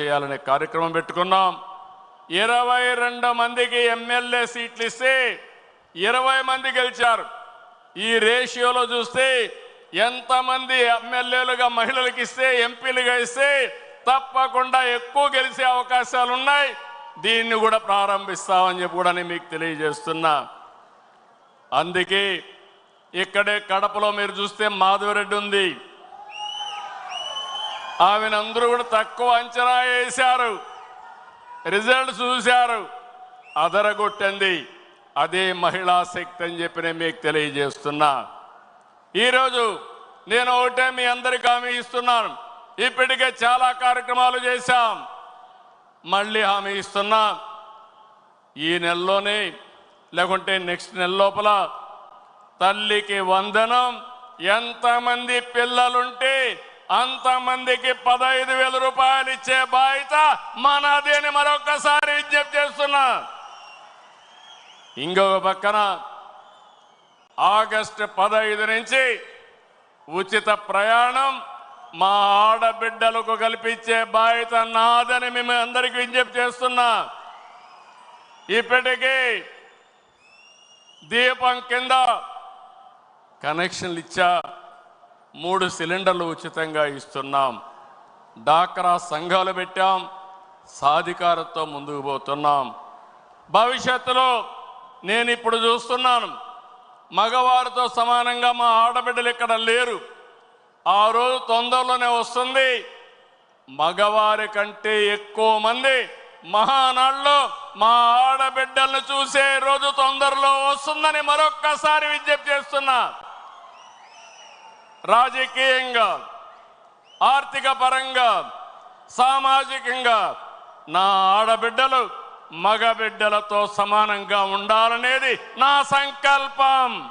చేయాలనే కార్యక్రమం పెట్టుకున్నాం. ఇరవై రెండు మందికి ఎమ్మెల్యే సీట్లు ఇస్తే ఇరవై మంది గెలిచారు. ఈ రేషియోలో చూస్తే ఎంతమంది ఎమ్మెల్యేలుగా మహిళలకు ఇస్తే ఎంపీలుగా ఇస్తే తప్పకుండా ఎక్కువ గెలిచే అవకాశాలు ఉన్నాయి. దీన్ని కూడా ప్రారంభిస్తామని చెప్పి కూడా నేను మీకు తెలియజేస్తున్నా. అందుకే ఇక్కడే కడపలో మీరు చూస్తే మాధవరెడ్డి ఉంది. ఆమెను అందరూ కూడా తక్కువ అంచనా వేశారు. రిజల్ట్ చూశారు. అదరగొట్టింది అదే మహిళా శక్తి అని చెప్పి నేను మీకు తెలియజేస్తున్నా. ఈరోజు నేను ఒకటే మీ అందరికి హామీ ఇస్తున్నాను. ఇప్పటికే చాలా కార్యక్రమాలు చేశాం. మళ్ళీ హామీ ఇస్తున్నా. ఈ నెలలోనే లేకుంటే నెక్స్ట్ నెల లోపల తల్లికి వందనం. ఎంతమంది పిల్లలుంటే అంతమందికి పదహైదు వేల రూపాయలు ఇచ్చే బాధ్యత మనది అని మరొకసారి విజ్ఞప్తి చేస్తున్నా. ఇంకొక పక్కన ఆగస్టు పదహైదు నుంచి ఉచిత ప్రయాణం మా ఆడబిడ్డలకు కల్పించే బాధ్యత నాదని మేము అందరికీ విజ్ఞప్తి చేస్తున్నా. ఇప్పటికీ దీపం కింద కనెక్షన్లు ఇచ్చా మూడు సిలిండర్లు ఉచితంగా ఇస్తున్నాం. డాక్రా సంఘాలు పెట్టాం. సాధికారతో ముందుకు పోతున్నాం. భవిష్యత్తులో నేను ఇప్పుడు చూస్తున్నాను. మగవారితో సమానంగా మా ఆడబిడ్డలు ఇక్కడ లేరు. ఆ రోజు తొందరలోనే వస్తుంది. మగవారి కంటే ఎక్కువ మంది మహానాడులో మా ఆడబిడ్డలను చూసే రోజు తొందరలో వస్తుందని మరొక్కసారి విజ్ఞప్తి చేస్తున్నా. రాజకీయంగా ఆర్థిక పరంగా సామాజికంగా నా ఆడబిడ్డలు మగబిడ్డలతో సమానంగా ఉండాలనేది నా సంకల్పం.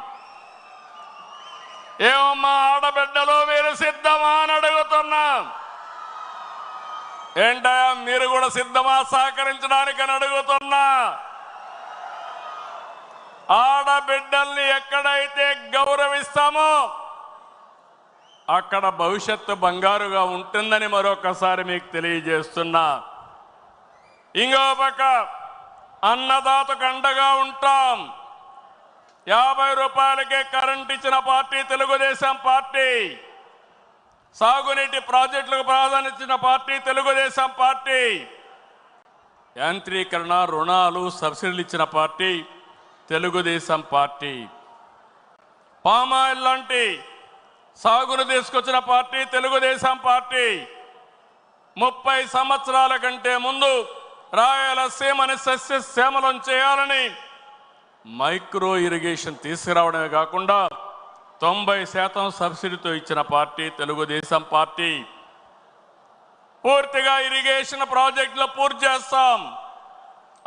ఏమో మా ఆడబిడ్డలు మీరు సిద్ధమా అని అడుగుతున్నా. ఏంటయా మీరు కూడా సిద్ధమా సహకరించడానికి అని అడుగుతున్నా. ఆడబిడ్డల్ని ఎక్కడైతే గౌరవిస్తామో అక్కడ భవిష్యత్తు బంగారుగా ఉంటుందని మరొకసారి మీకు తెలియజేస్తున్నా. ఇంకో పక్క అన్నదాతకు అండగా ఉంటాం. యాభై రూపాయలకే కరెంట్ ఇచ్చిన పార్టీ తెలుగుదేశం పార్టీ. సాగునీటి ప్రాజెక్టులకు ప్రాధాన్యత పార్టీ తెలుగుదేశం పార్టీ. యాంత్రీకరణ రుణాలు సబ్సిడీలు ఇచ్చిన పార్టీ తెలుగుదేశం పార్టీ. పామాయిల్ లాంటి సాగును తీసుకొచ్చిన పార్టీ తెలుగుదేశం పార్టీ. ముప్పై సంవత్సరాల కంటే ముందు రాయలసీమని సస్యశ్యామలం చేయాలని మైక్రో ఇరిగేషన్ తీసుకురావడమే కాకుండా తొంభై శాతం సబ్సిడీతో ఇచ్చిన పార్టీ తెలుగుదేశం పార్టీ. పూర్తిగా ఇరిగేషన్ ప్రాజెక్టులు పూర్తి చేస్తాం.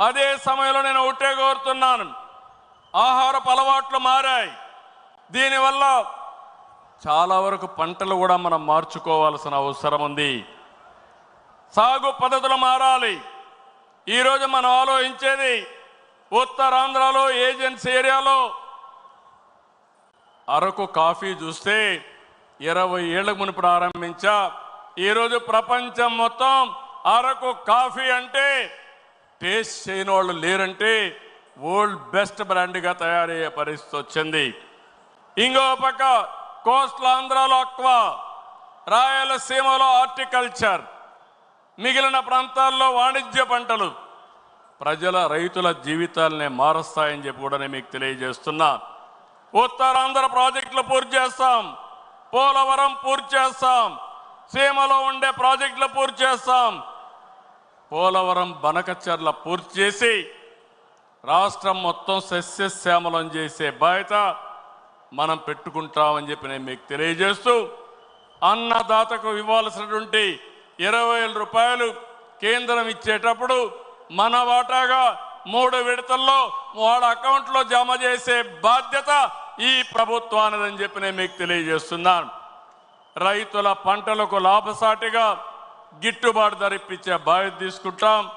అదే సమయంలో నేను ఒకటే కోరుతున్నాను. ఆహారపు అలవాట్లు మారాయి. దీనివల్ల చాలా వరకు పంటలు కూడా మనం మార్చుకోవాల్సిన అవసరం ఉంది. సాగు పద్ధతులు మారాలి. ఈరోజు మనం ఆలోచించేది ఉత్తరాంధ్రలో ఏజెన్సీ ఏరియాలో అరకు కాఫీ చూస్తే ఇరవై ఏళ్ళకు మునుపు ప్రారంభించా. ఈరోజు ప్రపంచం మొత్తం అరకు కాఫీ అంటే టేస్ట్ చేయని వాళ్ళు లేరంటే వరల్డ్ బెస్ట్ బ్రాండ్గా తయారయ్యే పరిస్థితి వచ్చింది. ఇంకో పక్క కోస్టల్ ఆంధ్రాలో అక్వా రాయలసీమలో హార్టికల్చర్ మిగిలిన ప్రాంతాల్లో వాణిజ్య పంటలు. ప్రజల రైతుల జీవితాలనే మారుస్తాయని చెప్పి కూడా నేను మీకు తెలియజేస్తున్నా. ఉత్తరాంధ్ర ప్రాజెక్టులు పూర్తి చేస్తాం. పోలవరం పూర్తి చేస్తాం. సీమలో ఉండే ప్రాజెక్టులు పూర్తి చేస్తాం. పోలవరం బనకచర్ల పూర్తి చేసి రాష్ట్రం మొత్తం సస్యశ్యామలం చేసే బాధ్యత మనం పెట్టుకుంటామని చెప్పి నేను మీకు తెలియజేస్తూ అన్నదాతకు ఇవ్వాల్సినటువంటి ఇరవై రూపాయలు కేంద్రం ఇచ్చేటప్పుడు మన వాటాగా మూడు విడతల్లో వాడి అకౌంట్లో జమ చేసే బాధ్యత ఈ ప్రభుత్వానిదని చెప్పి నేను మీకు తెలియజేస్తున్నాను. రైతుల పంటలకు లాభసాటిగా గిట్టుబాటు ధర ఇప్పించే బాధ్యత తీసుకుంటాం.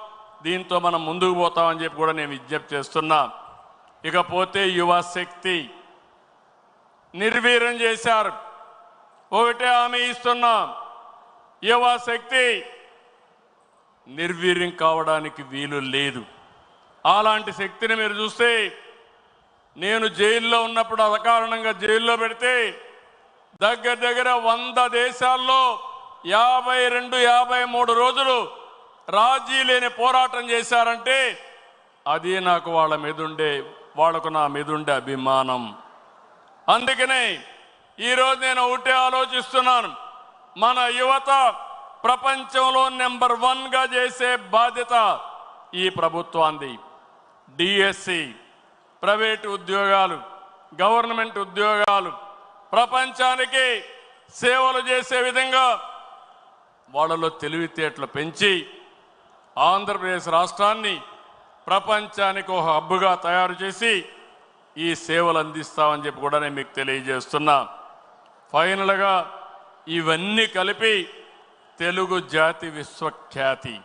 దీంతో మనం ముందుకు పోతామని చెప్పి కూడా నేను విజ్ఞప్తి చేస్తున్నా. ఇకపోతే యువ శక్తి నిర్వీర్యం చేశారు. ఒకటే హామీ ఇస్తున్నాం. యువ శక్తి నిర్వీర్యం కావడానికి వీలు లేదు. అలాంటి శక్తిని మీరు చూస్తే నేను జైల్లో ఉన్నప్పుడు అకారణంగా జైల్లో పెడితే దగ్గర దగ్గర వంద దేశాల్లో యాభై రెండు యాభై మూడు రోజులు రాజీ లేని పోరాటం చేశారంటే అది నాకు వాళ్ళ మీదుండే వాళ్ళకు నా మీదుండే అభిమానం. అందుకనే ఈరోజు నేను ఒకటే ఆలోచిస్తున్నాను. మన యువత ప్రపంచంలో నెంబర్ వన్గా చేసే బాధ్యత ఈ ప్రభుత్వాన్ని డిఎస్సి ప్రైవేటు ఉద్యోగాలు గవర్నమెంట్ ఉద్యోగాలు ప్రపంచానికి సేవలు చేసే విధంగా వాళ్ళలో తెలివితేటలు పెంచి ఆంధ్రప్రదేశ్ రాష్ట్రాన్ని ప్రపంచానికి ఒక హబ్బుగా తయారు చేసి ఈ సేవలు అందిస్తామని చెప్పి కూడా నేను మీకు తెలియజేస్తున్నా. ఫైనల్గా ఇవన్నీ కలిపి తెలుగు జాతి విశ్వఖ్యాతి.